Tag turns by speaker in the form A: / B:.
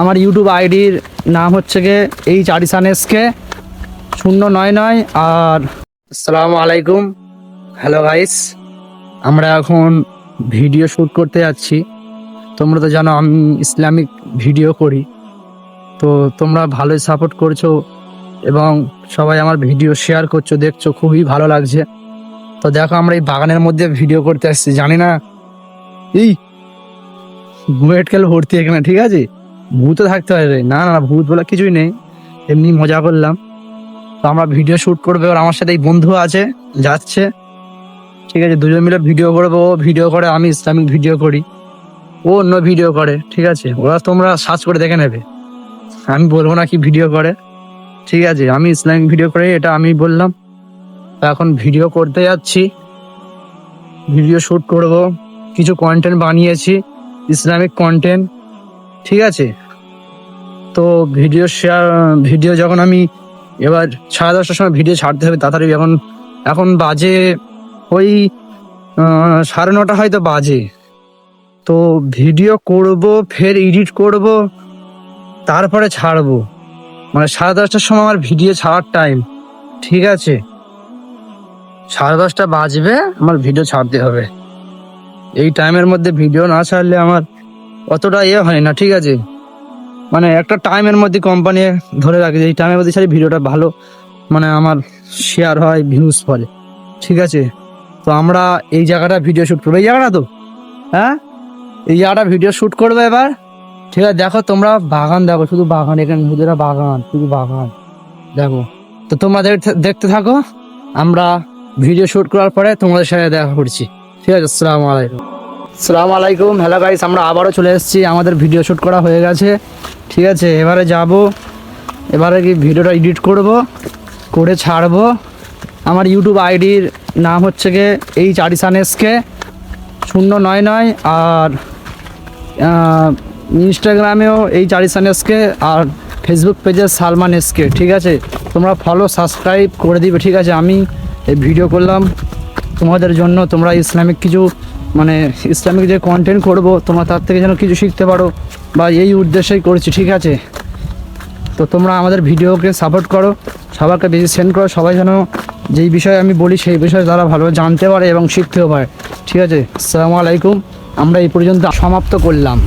A: আমার ইউটিউব আইডির নাম হচ্ছে গিয়ে এইচ আরিসান এসকে শূন্য নয় নয় আর আসসালামু আলাইকুম। হ্যালো গাইস আমরা এখন ভিডিও শ্যুট করতে যাচ্ছি। তোমরা তো জানো আমি ইসলামিক ভিডিও করি। তো তোমরা ভালোই সাপোর্ট করছ এবং সবাই আমার ভিডিও শেয়ার করছ, দেখছ, খুবই ভালো লাগছে। তো দেখো আমরা এই বাগানের মধ্যে ভিডিও করতে আসছি, জানি না। এই বুয়েট খেল ভর্তি এখানে ঠিক আছে? ভূতও থাকতে পারে না না ভূত বলে কিছুই নেই। এমনি মজা করলাম। তো আমরা ভিডিও শ্যুট করব এবার আমার সাথে এই বন্ধু আছে, যাচ্ছে। ঠিক আছে, দুজন মিলে ভিডিও করব, ও ভিডিও করে, আমি ইসলামিক ভিডিও করি। ও অন্য ভিডিও করে, ঠিক আছে? ওরা তোমরা সার্চ করে দেখে নেবে। আমি বলব না কি ভিডিও করে। ঠিক আছে, আমি ইসলামিক ভিডিও করে, এটা আমি বললাম। এখন ভিডিও করতে যাচ্ছি। ভিডিও শ্যুট করব। কিছু কন্টেন্ট বানিয়েছি। ইসলামিক কন্টেন্ট ঠিক আছে? তো ভিডিও শেয়ার ভিডিও যখন আমি এবার সাড়ে দশটার সময় ভিডিও ছাড়তে হবে তাড়াতাড়ি, এখন এখন বাজে ওই সাড়ে নটা হয়তো বাজে। তো ভিডিও করব, ফের এডিট করব, তারপরে ছাড়বো। মানে সাড়ে দশটার সময় আমার ভিডিও ছাড়ার টাইম ঠিক আছে? সাড়ে দশটা বাজবে, আমার ভিডিও ছাড়তে হবে। এই টাইমের মধ্যে ভিডিও না ছাড়লে আমার অতটা ইয়ে হয় না, ঠিক আছে। মানে একটা টাইমের মধ্যে কোম্পানি ধরে রাখে যে এই টাইমের মধ্যে ছাড়ি ভিডিওটা ভালো মানে আমার শেয়ার হয় ভিউজ ফলে, ঠিক আছে। তো আমরা এই জায়গাটা ভিডিও শ্যুট করব, এই জায়গাটা তো? হ্যাঁ? এই জায়গাটা ভিডিও শ্যুট করব এবার, ঠিক আছে। দেখো তোমরা বাগান, দেখো শুধু বাগান, এখানে হুজুরা বাগান, শুধু বাগান, দেখো। তো তোমরা দেখতে থাকো, আমরা ভিডিও শ্যুট করার পরে তোমাদের সাথে দেখা করছি, ঠিক আছে। আসসালামু আলাইকুম। আসসালামু আলাইকুম। হ্যালো গাইস আমরা আবারও চলে এসেছি। আমাদের ভিডিও শ্যুট করা হয়ে গেছে। ঠিক আছে, এবারে যাব। এবারে কি ভিডিওটা এডিট করব? করে ছাড়বো। আমার ইউটিউব আইডির নাম হচ্ছে গিয়ে এইচ আরিসান এসকে শূন্য নয় নয় আর ইনস্টাগ্রামেও এই চারিসান এসকে আর ফেসবুক পেজে সালমান এসকে ঠিক আছে? তোমরা ফলো সাবস্ক্রাইব করে দিবে। ঠিক আছে, আমি এই ভিডিও করলাম। তোমাদের জন্য তোমরা ইসলামিক কিছু মানে ইসলামিক যে কন্টেন্ট করব, তোমরা তার থেকে যেন কিছু শিখতে পারো, বা এই উদ্দেশ্যেই করছি, ঠিক আছে? তো তোমরা আমাদের ভিডিওকে সাপোর্ট করো, সবাইকে বেশি সেন্ড করো, সবাই যেন যেই বিষয়ে আমি বলি, সেই বিষয়ে তারা ভালো জানতে পারে এবং শিখতেও পারে, ঠিক আছে? আসসালামু আলাইকুম, আমরা এই পর্যন্ত সমাপ্ত করলাম।